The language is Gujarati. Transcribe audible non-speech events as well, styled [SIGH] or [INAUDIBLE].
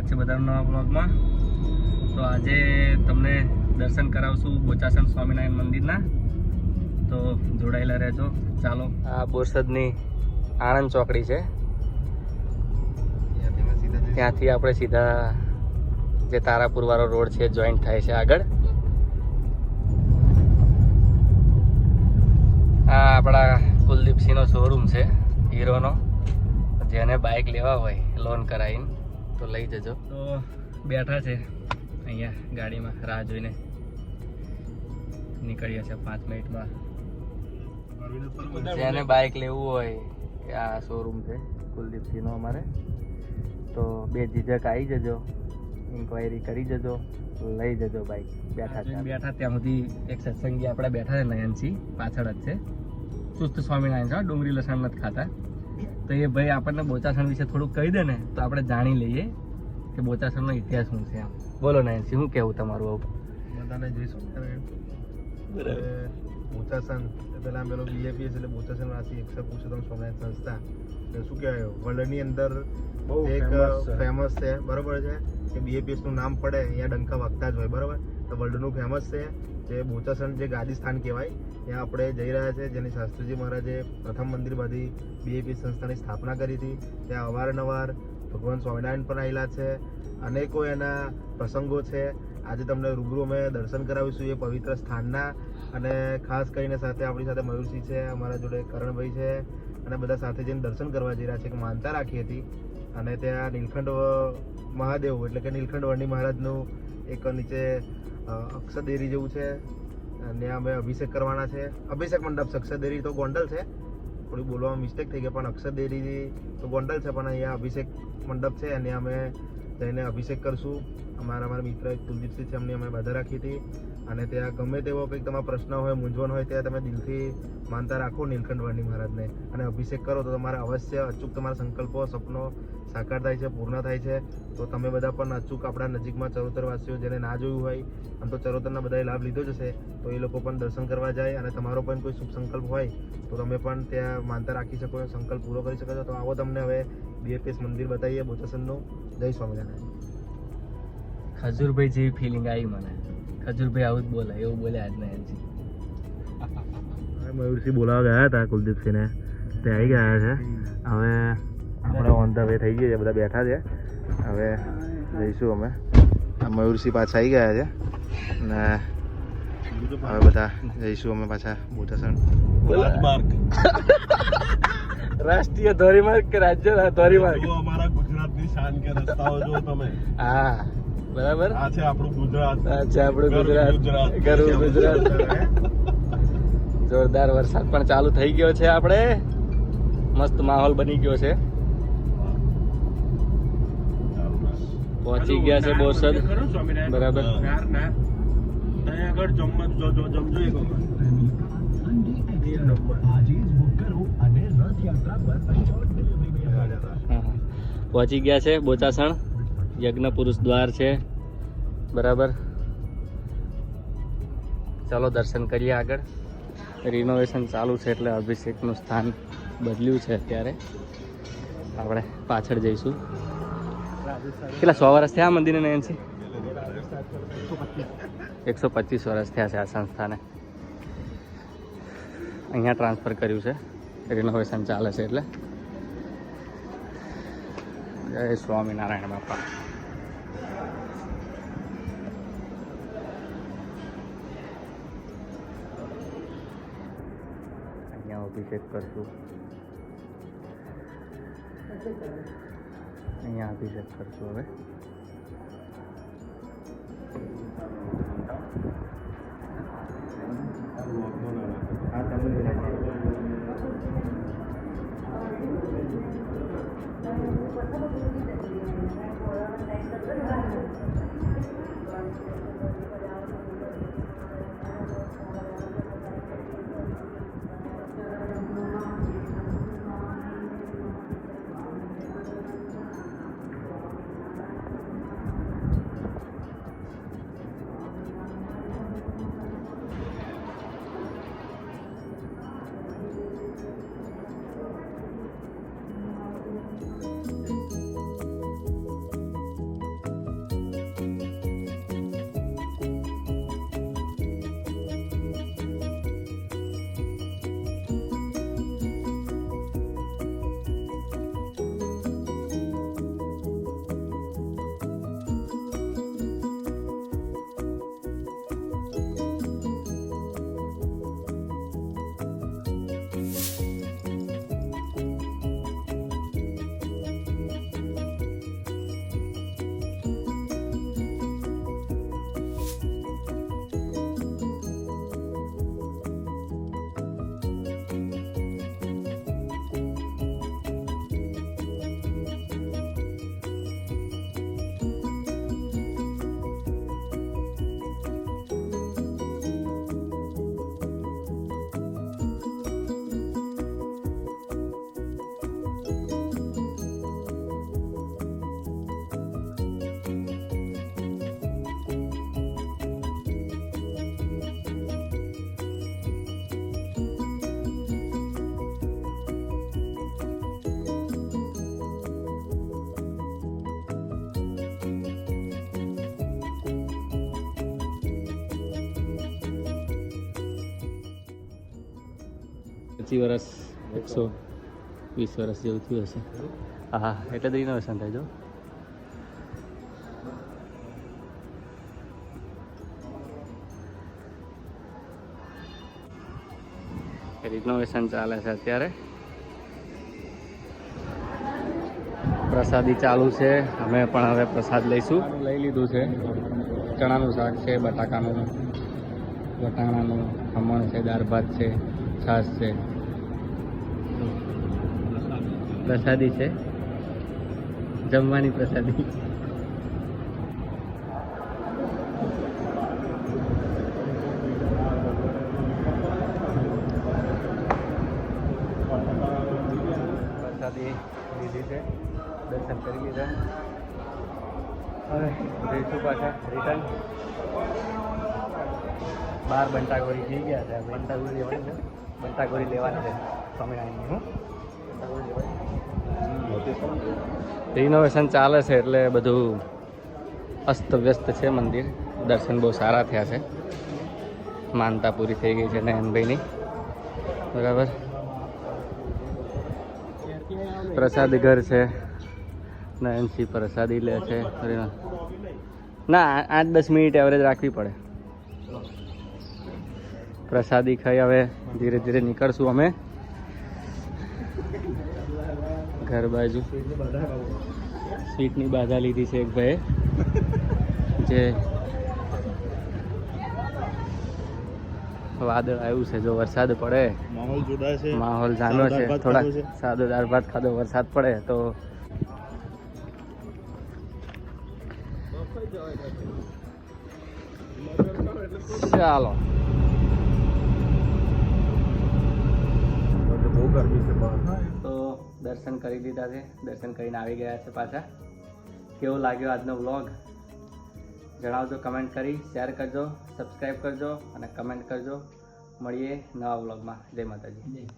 સ્વાગત છે બધાનું નવા બ્લોગમાં. તો આજે તમને દર્શન કરાવશું બોચાસન સ્વામિનારાયણ મંદિરના. તો જોડાયેલા રહેજો. ચાલો. આ બોરસદની આણંદ ચોકડી છે. ત્યાંથી આપણે સીધા જે તારાપુરવાળો રોડ છે જોઈન્ટ થાય છે આગળ. આ આપણા કુલદીપસિંહનો શોરૂમ છે હીરોનો. જેને બાઇક લેવા હોય લોન કરાવીને. તો લઈ જજો. તો બેઠા છે અહીંયા ગાડીમાં રાહ જોઈને. નીકળ્યા છે પાંચ મિનિટમાં. જેને બાઇક લેવું હોય કે આ શોરૂમ છે કુલદીપસિંહનો અમારે. તો બે જીજક આવી જજો ઇન્ક્વાયરી કરી જજો લઈ જજો બાઇક બેઠા છે બેઠા ત્યાં સુધી એક સત્સંગી આપણે બેઠા છે નયનસિંહ પાછળ જ છે. સુસ્ત સ્વામિનારાયણ છે ડુંગળી લસણ નથી ખાતા. તો એ ભાઈ આપણને બોચાસણ વિશે થોડુંક કહી દે ને તો આપણે જાણી લઈએ કે બોચાસણનો ઇતિહાસ શું છે આમ બોલો નયનસિંહ શું કહેવું તમારું આવું? બધાને જોઈશું બોચાસણ પેલા પેલો બીએપીએસ એટલે બોચાસણ વાસી એકસો પુરુષોત્તમ સ્વામિનારાયણ સંસ્થા. એટલે શું કહેવાય વર્લ્ડની અંદર એક ફેમસ છે. બરોબર છે? કે બીએપીએસનું નામ પડે અહીંયા ડંકા વાગતા જ હોય બરોબર? તો વર્લ્ડનું ફેમસ છે જે બોચાસણ જે ગાદી સ્થાન કહેવાય, ત્યાં આપણે જઈ રહ્યા છે. જેની શાસ્ત્રીજી મહારાજે પ્રથમ મંદિર બાંધી બીએપી સંસ્થાની સ્થાપના કરી હતી. ત્યાં અવારનવાર ભગવાન સ્વામિનારાયણ પણ આવેલા છે. અનેકો એના પ્રસંગો છે. આજે તમને રૂબરૂ અમે દર્શન કરાવીશું એ પવિત્ર સ્થાનના. અને ખાસ કરીને સાથે આપણી સાથે મયુરસિંહ છે, અમારા જોડે કરણભાઈ છે. અને બધા સાથે જઈને દર્શન કરવા જઈ રહ્યા છે. એક માનતા રાખી હતી. અને ત્યાં નીલકંઠ મહાદેવ, એટલે કે નીલકંઠ વર્ણી મહારાજનું એક નીચે અક્ષદેરી જેવું છે. અને અમે અભિષેક કરવાના છે. અભિષેક મંડપ છે અક્ષરદેરી તો ગોંડલ છે. થોડી બોલવામાં મિસ્ટેક થઈ ગઈ, પણ અક્ષરદેરી તો ગોંડલ છે, પણ અહીંયા અભિષેક મંડપ છે, અને અમે જઈને અભિષેક કરશું. અમારા અમારા મિત્ર કુલદીપસિંહ છે, એમની અમે બાધા રાખી હતી અને ત્યાં ગમે તેવો કંઈક તમારા પ્રશ્ન હોય, મૂંઝવણ હોય, ત્યાં તમે દિલથી માનતા રાખો નીલકંઠ વર્ણી મહારાજને. અને અભિષેક કરો તો તમારા અવશ્ય અચૂક તમારા સંકલ્પો, સપનો સાકાર થાય છે, પૂર્ણ થાય છે. તો તમે બધા પણ અચૂક આપણા નજીકમાં ચરોતરવાસીઓ જેને ના જોયું હોય, આમ તો ચરોતરના બધાએ લાભ લીધો જ હશે. તો એ લોકો પણ દર્શન કરવા જાય અને તમારો પણ કોઈ શુભ સંકલ્પ હોય, તો તમે પણ ત્યાં માનતા રાખી શકો સંકલ્પ પૂરો કરી શકો છો. તો આવો તમને હવે બીએફએસ મંદિર બતાવીએ બોચાસનનું જય સ્વામિનારાયણ. ખજૂરભાઈ જેવી ફિલિંગ આવી મને. ખજૂરભાઈ આવું જ બોલે એવું બોલે આજના એલજી મયુરસિંહ બોલાવા ગયા હતા કુલદીપસિંહને. તે આવી ગયા છે. હવે આપણે ઓન ધ વે થઈ ગયા છે બધા બેઠા છે. હવે જઈશું અમે. આ મયુરસિંહ પાછા આવી ગયા છે. ને હવે બધા જઈશું અમે પાછા બોટાસણ [LAUGHS] રાષ્ટ્રીય ધોરીમાર્ગ કે રાજ્ય ધોરીમાર્ગ? અમારા ગુજરાતની શાન કે રસ્તાઓ જો તમે. હા બરાબર. આ છે આપણું ગુજરાત. અચ્છા આપણું ગુજરાત. ગરુ ગુજરાત. જોરદાર વરસાદ પણ ચાલુ થઈ ગયો છે આપણે. મસ્ત માહોલ બની ગયો છે. પહોંચી ગયા છે બોરસદ બરાબર. પહોંચી ગયા છે બોચાસણ. યજ્ઞ પુરુષ દ્વાર છે. બરાબર. ચાલો દર્શન કરીએ આગળ. રિનોવેશન ચાલુ છે એટલે અભિષેકનું સ્થાન બદલ્યું છે અત્યારે. આપણે પાછળ જઈશું. કેટલા, સો વર્ષ થયા મંદિરને નયનસિંહ એકસો પચીસ વર્ષ થયા છે આ સંસ્થાને. અહીંયા ટ્રાન્સફર કર્યું છે. રિનોવેશન ચાલે છે એટલે. જય સ્વામિનારાયણ બાપા. અહીંયા અભિષેક કરશું. અહીંયા અભિષેક કરશું હવે. ತಮಿಳು પચીસ વર્ષ એકસો વીસ વર્ષ જેવું થયું હશે. હા એટલે જ રિનોવેશન થાય જો. રિનોવેશન ચાલે છે અત્યારે. પ્રસાદી ચાલુ છે અમે પણ હવે પ્રસાદ લઈશું. લઈ લીધું છે. ચણાનું શાક છે બટાકાનું વટાણાનું ખમણ છે દાળ ભાત છે છાશ છે. પ્રસાદી છે. જમવાની પ્રસાદી. પ્રસાદી લીધી દર્શન કરી લીધા. હવે જઈશું પાછા રિટર્ન બાર બંટાગોરી જઈ ગયા છે. બંટાગોરી લેવાની છે. બંટાગોરી લેવાની છે. સ્વામિનારાયણની, હું. રિનોવેશન ચાલે છે એટલે બધું અસ્તવ્યસ્ત છે મંદિર. દર્શન બહુ સારા થયા છે. માનતા પૂરી થઈ ગઈ છે નયનભાઈની. બરાબર. પ્રસાદ ઘર છે. નયનસિંહ પ્રસાદી લે છે. ના, આઠ દસ મિનિટ એવરેજ રાખવી પડે. પ્રસાદી ખાઈ હવે ધીરે ધીરે નીકળશું અમે. ઘર બાજુ. સ્વીટની બાધા લીધી છે એક ભાઈ જે વાદળ આવ્યું છે જો વરસાદ પડે. માહોલ જોડા છે. માહોલ જામ્યો છે. થોડા સાદો દાળ ભાત ખાધો વરસાદ પડે તો ચાલો. બહુ ગરમી છે બહાર. તો દર્શન કરી લીધા છે. દર્શન કરીને આવી ગયા છે પાછા. કેવો લાગ્યો આજનો વ્લોગ જણાવજો કમેન્ટ કરી શેર કરજો સબસ્ક્રાઈબ કરજો અને કમેન્ટ કરજો. મળીએ નવા વ્લોગમાં જય માતાજી.